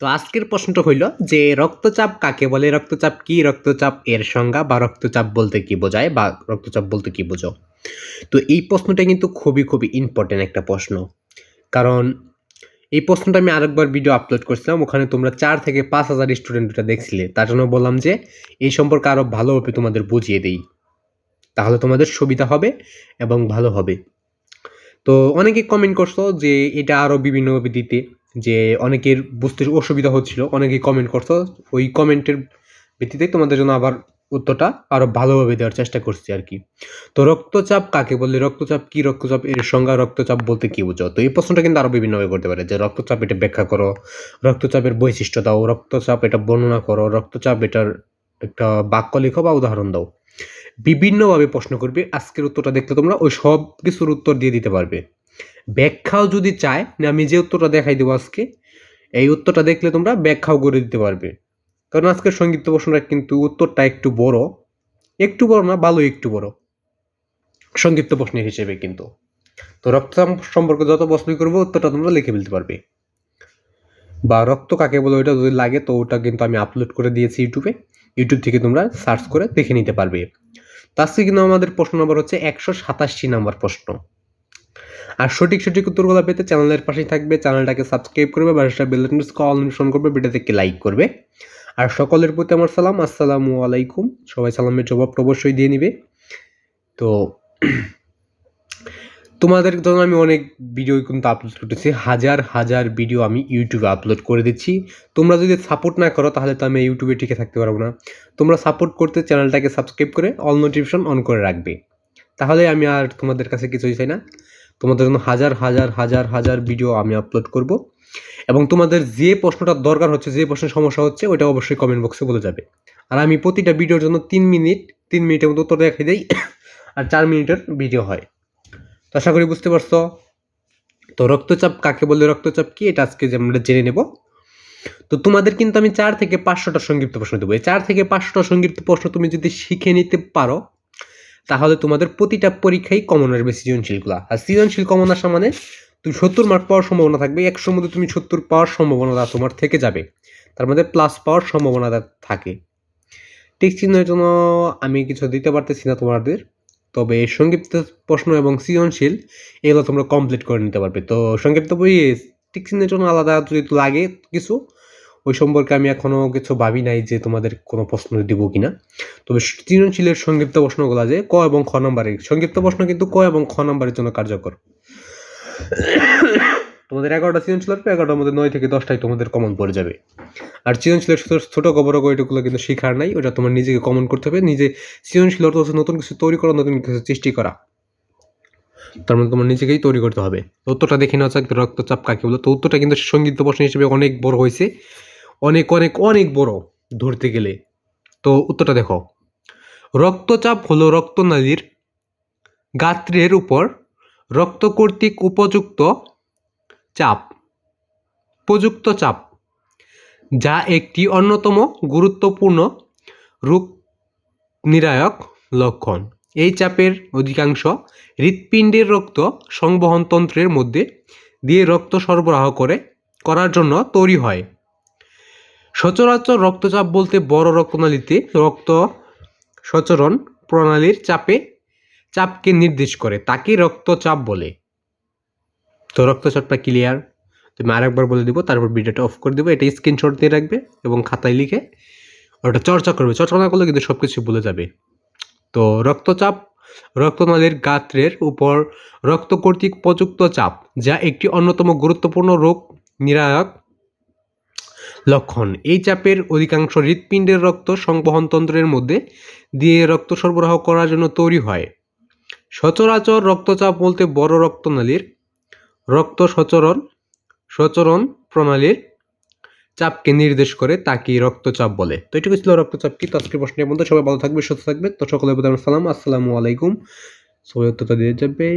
তো আজকের প্রশ্নটা হইল যে রক্তচাপ কাকে বলে? রক্তচাপ কি? রক্তচাপ এর সংজ্ঞা বা রক্তচাপ বলতে কি বোঝায় বা রক্তচাপ বলতে কি বোঝো? তো এই প্রশ্নটা কিন্তু খুবই খুবই ইম্পর্টেন্ট একটা প্রশ্ন। কারণ এই প্রশ্নটা আমি আরেকবার ভিডিও আপলোড করছিলাম, ওখানে তোমরা চার থেকে পাঁচ হাজার স্টুডেন্টটা দেখছিলে। তার জন্য বললাম যে এই সম্পর্কে আরও ভালোভাবে তোমাদের বুঝিয়ে দিই। তাহলে তোমাদের সুবিধা হবে এবং ভালো হবে। তো অনেকে কমেন্ট করছ যে এটা আরও বিভিন্নভাবে দিতে। যে অনেকের বুঝতে অসুবিধা হচ্ছিল অনেকে কমেন্ট করতো। ওই কমেন্টের ভিত্তিতে তোমাদের জন্য আবার উত্তরটা আরও ভালোভাবে দেওয়ার চেষ্টা করছি আর কি। তো রক্তচাপ কাকে বললে রক্তচাপ কি? রক্তচাপ এর সংজ্ঞা রক্তচাপ বলতে কি বুঝো? তো এই প্রশ্নটা কিন্তু আরও বিভিন্নভাবে করতে পারে, যে রক্তচাপ এটা ব্যাখ্যা করো, রক্তচাপের বৈশিষ্ট্য দাও, রক্তচাপ এটা বর্ণনা করো, রক্তচাপ এটার একটা বাক্য লিখো বা উদাহরণ দাও। বিভিন্নভাবে প্রশ্ন করবে, আজকের উত্তরটা দেখলে তোমরা ওই সব কিছুর উত্তর দিয়ে দিতে পারবে। ব্যাখ্যাও যদি চায়, না আমি যে উত্তরটা দেখাই দেবো আজকে, এই উত্তরটা দেখলে তোমরা ব্যাখ্যাও করে দিতে পারবে। কারণ আজকের সংগীত প্রশ্নটা কিন্তু উত্তরটা একটু বড় একটু বড় না ভালো একটু বড়। সংক্ষিপ্ত প্রশ্নের হিসেবে কিন্তু। তো রক্ত সম্পর্কে যত প্রশ্নই করব, উত্তরটা তোমরা লিখে ফেলতে পারবে। বা রক্ত কাকে বলে, ওইটা যদি লাগে, তো ওটা কিন্তু আমি আপলোড করে দিয়েছি ইউটিউবে। ইউটিউব থেকে তোমরা সার্চ করে দেখে নিতে পারবে। তার আজকে কিন্তু আমাদের প্রশ্ন নম্বর হচ্ছে একশো সাতাশি নাম্বার প্রশ্ন। আর সঠিক সঠিক উত্তরগুলো পেতে চ্যানেলের পাশেই থাকবে। চ্যানেলটাকে সাবস্ক্রাইব করবে বা সেটা বেল অল অনুসরণ করবে ভিডিওতে লাইক করবে। আর সকলের প্রতি আমার সালাম, আসসালামু আলাইকুম। সবাই সালামের জবাবটা অবশ্যই দিয়ে নিবে। তো তোমাদের জন্য আমি অনেক ভিডিও কিন্তু আপলোড করতেছি। হাজার হাজার ভিডিও আমি ইউটিউবে আপলোড করে দিচ্ছি। তোমরা যদি সাপোর্ট না করো, তাহলে তো আমি ইউটিউবে টিকে থাকতে পারব না। তোমরা সাপোর্ট করতে চ্যানেলটাকে সাবস্ক্রাইব করে অল নোটিফিকেশন অন করে রাখবে। তাহলে আমি আর তোমাদের কাছে কিছুই চাই না। তোমাদের জন্য হাজার হাজার হাজার হাজার ভিডিও আমি আপলোড করব। এবং তোমাদের যে প্রশ্নটা দরকার হচ্ছে, যে প্রশ্নের সমস্যা হচ্ছে ওটা অবশ্যই কমেন্ট বক্সে বলে যাবে। আর আমি প্রতিটা ভিডিওর জন্য তিন মিনিট তিন মিনিটের মতো উত্তর দেখাই দিই, আর চার মিনিটের ভিডিও হয়। তো আশা করি বুঝতে পারছ। তো রক্তচাপ কাকে বলে, রক্তচাপ কি? এটা আজকে যে আমরা জেনে নেব। তো তোমাদের কিন্তু আমি চার থেকে পাঁচশোটা সংক্ষিপ্ত প্রশ্ন দেবো। এই চার থেকে পাঁচশোটা সংক্ষিপ্ত প্রশ্ন তুমি যদি শিখে নিতে পারো তাহলে তোমাদের প্রতিটা পরীক্ষায় কমন আসবে সৃজনশীলগুলো আর সৃজনশীল কমন আসা মানে তুমি সত্তর মার্ক পাওয়ার সম্ভাবনা থাকবে একশোর মধ্যে তুমি সত্তর পাওয়ার সম্ভাবনাটা তোমার থেকে যাবে। তার মধ্যে প্লাস পাওয়ার সম্ভাবনাটা থাকে। ঠিক চিহ্নের জন্য আমি কিছু দিতে পারতেছি না তোমাদের, তবে সংক্ষিপ্ত প্রশ্ন এবং সৃজনশীল এগুলো তোমরা কমপ্লিট করে নিতে পারবে। তো সংক্ষিপ্ত বই টিক চিহ্নের জন্য আলাদা যদি লাগে কিছু ওই সম্পর্কে আমি এখনও কিছু ভাবি নাই যে তোমাদের কোনো প্রশ্ন দিব কিনা। তবে সৃজনশীলের সংক্ষিপ্ত প্রশ্নগুলো যে ক এবং খ নম্বরের, সংক্ষিপ্ত প্রশ্ন কিন্তু ক এবং খ নম্বরের জন্য কার্যকর। তোমাদের এগারোটা সৃজনশীল আসবে, এগারোটার মধ্যে নয় থেকে দশটাই তোমাদের কমন পড়ে যাবে। আর সৃজনশীলের ছোটো খবর ওইটুকুলো কিন্তু শেখার নাই, ওটা তোমার নিজেকে কমন করতে হবে, নিজে সৃজনশীল অর্থ হচ্ছে নতুন কিছু তৈরি করা, নতুন কিছু সৃষ্টি করা। তার মধ্যে তোমার নিজেকেই তৈরি করতে হবে। উত্তরটা দেখে নেওয়া যাক রক্তচাপ কাকে বলো? তো উত্তরটা কিন্তু সংগীত প্রশ্ন হিসেবে অনেক বড় হয়েছে। অনেক অনেক অনেক বড় ধরতে গেলে। তো উত্তরটা দেখো। রক্তচাপ হলো রক্তনালীর গাত্রের উপর রক্ত কর্তৃক উপযুক্ত চাপ উপযুক্ত চাপ, যা একটি অন্যতম গুরুত্বপূর্ণ রোগ নিরায়ক লক্ষণ। এই চাপের অধিকাংশ হৃৎপিণ্ডের রক্ত সংবহন তন্ত্রের মধ্যে দিয়ে রক্ত সরবরাহ করে, করার জন্য তৈরি হয়। সচরাচর রক্তচাপ বলতে বড় রক্তনালীতে রক্ত সচরণ প্রণালীর চাপে চাপকে নির্দেশ করে, তাকে রক্তচাপ বলে। তো রক্তচাপটা ক্লিয়ার তুমি আরেকবার বলে দিব, তারপর ভিডিওটা অফ করে দেবো, এটা স্ক্রিনশট দিয়ে রাখবে এবং খাতায় লিখে ওটা চর্চা করবে। চর্চা না করলে কিন্তু সব কিছু বলে যাবে। তো রক্তচাপ রক্তনালীর গাত্রের উপর রক্ত কর্তৃক প্রযুক্ত চাপ, যা একটি অন্যতম গুরুত্বপূর্ণ রোগ, নিরায়ক লক্ষণ। এই চাপের অধিকাংশ হৃৎপিণ্ডের রক্ত সংবহনতন্ত্রের মধ্যে দিয়ে রক্ত সরবরাহ করার জন্য তৈরি হয়। সচরাচর রক্তচাপ বলতে বড় রক্তনালীর, রক্ত সচরণ সচরণ প্রণালীর চাপকে নির্দেশ করে তাকে রক্তচাপ বলে। তো এটুকু ছিল রক্তচাপ কি? তো প্রশ্নের মধ্যে সবাই ভালো থাকবে সুস্থ থাকবে তো সকলের প্রতি আমার সালাম আসসালামু আলাইকুম। সবাই উত্তরটা দিয়ে যাবে।